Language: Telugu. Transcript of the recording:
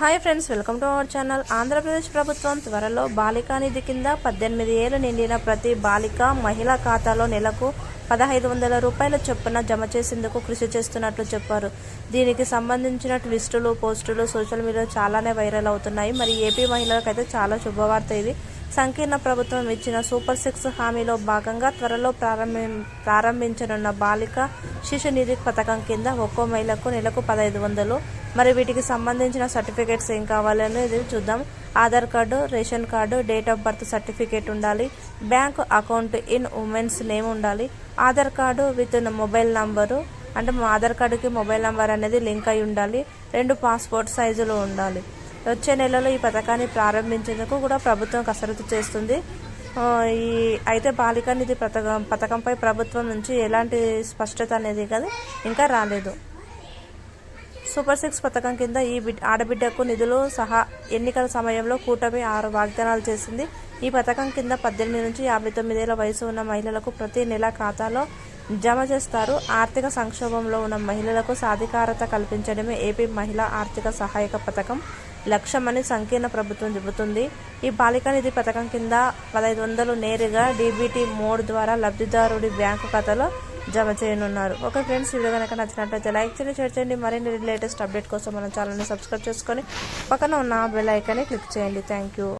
Hi friends welcome to our channel. Andhra Pradesh ప్రభుత్వం త్వరలో బాలికా నిధి కింద పద్దెనిమిది ఏళ్ళు నిండిన ప్రతి బాలిక మహిళా ఖాతాలో నెలకు పదహైదు వందల రూపాయల చొప్పున జమ చేసేందుకు కృషి చేస్తున్నట్లు చెప్పారు. దీనికి సంబంధించిన ట్విస్టులు పోస్టులు సోషల్ మీడియాలో చాలానే వైరల్ అవుతున్నాయి. మరి ఏపీ మహిళలకైతే చాలా శుభవార్త ఇది. సంకీర్ణ ప్రభుత్వం ఇచ్చిన సూపర్ సిక్స్ హామీలో భాగంగా త్వరలో ప్రారంభి ప్రారంభించనున్న బాలిక శిశు నిధి పథకం కింద ఒక్కో మహిళకు నెలకు పదహైదు వందలు. మరి వీటికి సంబంధించిన సర్టిఫికేట్స్ ఏం కావాలనేది చూద్దాం. Aadhaar card ration card date of birth certificate ఉండాలి. Bank account in women's name ఉండాలి. Aadhaar card with mobile number అంటే మా ఆధార్ కార్డుకి మొబైల్ నంబర్ అనేది లింక్ అయి ఉండాలి. రెండు పాస్పోర్ట్ సైజులు ఉండాలి. వచ్చే నెలలో ఈ పథకాన్ని ప్రారంభించేందుకు కూడా ప్రభుత్వం కసరత్తు చేస్తుంది. ఈ అయితే బాలికా నిధి పథకం పథకంపై ప్రభుత్వం నుంచి ఎలాంటి స్పష్టత అనేది కదా ఇంకా రాలేదు. సూపర్ సిక్స్ పథకం కింద ఈ బిడ్ ఆడబిడ్డకు నిధులు సహా ఎన్నికల సమయంలో కూటమి ఆరు వాగ్దానాలు చేసింది. ఈ పథకం కింద పద్దెనిమిది నుంచి యాభై తొమ్మిదేళ్ళ వయసు ఉన్న మహిళలకు ప్రతి నెల ఖాతాలో జమ చేస్తారు. ఆర్థిక సంక్షోభంలో ఉన్న మహిళలకు సాధికారత కల్పించడమే ఏపీ మహిళా ఆర్థిక సహాయక పథకం. లక్ష్యమని సంకీర్ణ ప్రభుత్వం చెబుతుంది. ఈ బాలికా నిధి పథకం కింద పదహైదు వందలు నేరుగా డీబీటీ మోడ్ ద్వారా లబ్ధిదారుడి బ్యాంకు ఖాతాలో జమ చేయనున్నారు. ఓకే ఫ్రెండ్స్ వీడియో కనుక నచ్చినట్లయితే లైక్ చేయండి షేర్ చేయండి. మరిన్ని లేటెస్ట్ అప్డేట్ కోసం మన ఛానల్ని సబ్స్క్రైబ్ చేసుకొని పక్కన ఉన్న బెల్ ఐకాన్ని క్లిక్ చేయండి. Thank you.